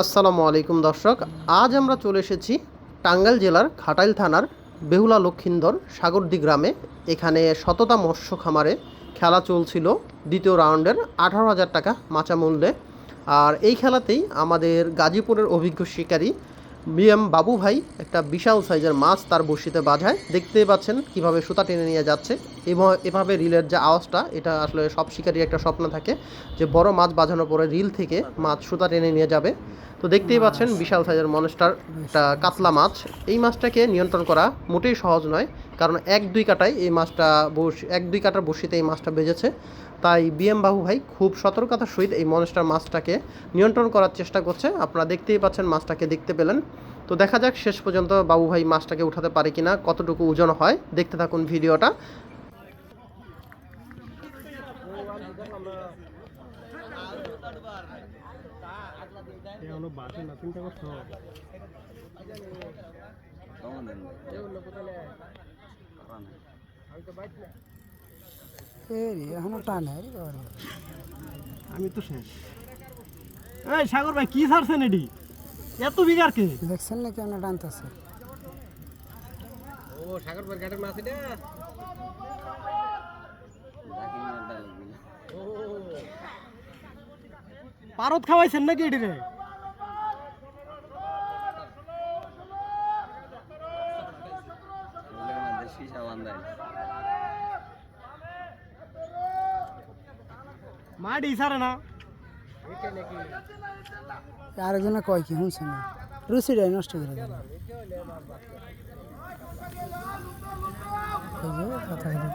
আসসালামু আলাইকুম দর্শক, আজ আমরা চলে এসেছি টাঙ্গাইল জেলার খাটাইল থানার বেহুলা লক্ষিন্দর সাগরদি গ্রামে। এখানে শততা মৎস্য খামারে খেলা চলছিল দ্বিতীয় রাউন্ডের আঠারো হাজার টাকা মাচা মূল্যে আর এই খেলাতেই আমাদের গাজীপুরের অভিজ্ঞ শিকারী বিএম বাবু ভাই একটা বিশাল সাইজের মাছ তার বসিতে বাঁধায়। দেখতে পাচ্ছেন কীভাবে সুতা টেনে নিয়ে যাচ্ছে। এবং এভাবে রিলের যে আওয়াজটা এটা আসলে সব শিকারির একটা স্বপ্ন থাকে যে বড় মাছ বাঁধানোর পরে রিল থেকে মাছ সুতা টেনে নিয়ে যাবে। তো দেখতেই পাচ্ছেন বিশাল সাইজের মনস্টার একটা কাতলা মাছ। এই মাছটাকে নিয়ন্ত্রণ করা মোটেই সহজ নয়। কারণ এক দুই কাটায় এই মাছটা বড়শি এক দুই কাটার বড়শিতে এই মাছটা বেজেছে তাই বিএম বাবু ভাই খুব সতর্কতার সহিত এই মনস্টার মাছটাকে নিয়ন্ত্রণ করার চেষ্টা করছে। আপনারা দেখতেই পাচ্ছেন মাছটাকে দেখতে পেলেন। তো দেখা যাক শেষ পর্যন্ত বাবু ভাই মাছটাকে উঠাতে পারে কিনা, কতটুকু ওজন হয়। দেখতে থাকুন ভিডিওটা। এখনও টানে আমি তো শেষ। এই সাগর ভাই কি ছাড়ছেন এটি এত বিঘার কে? দেখছেন না কেন টানতেছে? ও সাগর ভাই ঘাটের মাছ এটা? পারত খাওয়াইছেন নাকি এটি রে? মাডি ছাড়ে না। আরেকজনে কয় কি শুনছে না। রুচিটাই নষ্ট করে দিল এই যে কথা হলো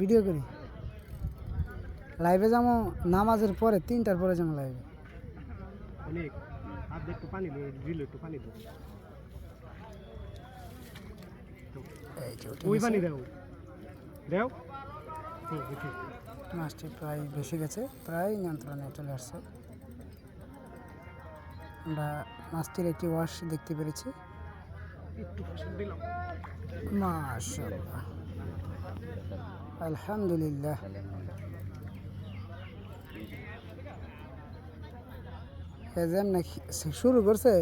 ভিডিও করি। লাইভে যাব নামাজের পরে তিনটার পরে যাব লাইভে। অনেক। একটু পানি দে দিল একটু পানি দে এই যে উঠে ওই পানি দেও। দেও? মাছটি প্রায় বেশি গেছে প্রায় নিয়ন্ত্রণে চলে আসছে। আমরা মাছটির একটি ওয়াশ দেখতে পেরেছি। একটু দিলাম। মাশাআল্লাহ। আলহামদুলিল্লাহ। এজেন নাকি শুরু করছে।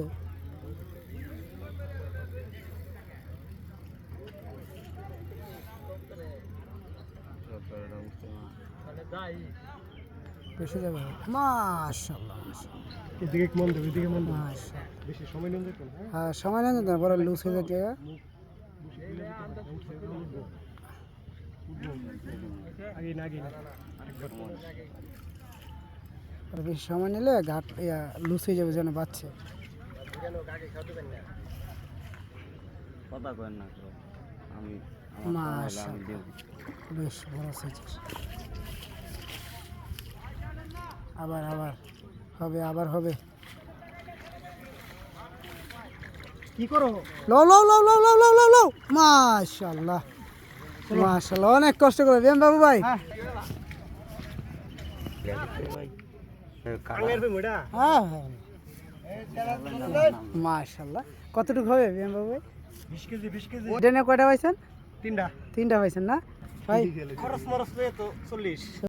বেশি যাবে মাশাআল্লাহ মাশাআল্লাহ, এদিকে মন দেবে এদিকে মন দেবে। মাশাআল্লাহ। বেশি সময় যেত হ্যাঁ? হ্যাঁ সময় বড় লুজ হয়ে যেতে আগে না আগে না। আরেকবার আর বেশি সময় নিলে ঘাট ইয়া লুজ হয়ে যাবে যেন বাচ্চা কথা কয়েন না আমি বেশ বড় আবার আবার হবে আবার হবে। কি করো? লও লও লও লও লও লও লও লও। মাশাআল্লাহ মাশাআল্লাহ অনেক কষ্ট করে। বেম বাবু ভাই। বেমুড়া হ্যাঁ হ্যাঁ। কতটুকু হবে বেম বাবু বিশ কেজি বিশ কেজি। ডেনে কয়টা পাইছেন? তিনটা। তিনটা পাইছেন না? ভাই। খরচ মরচ তো চল্লিশ।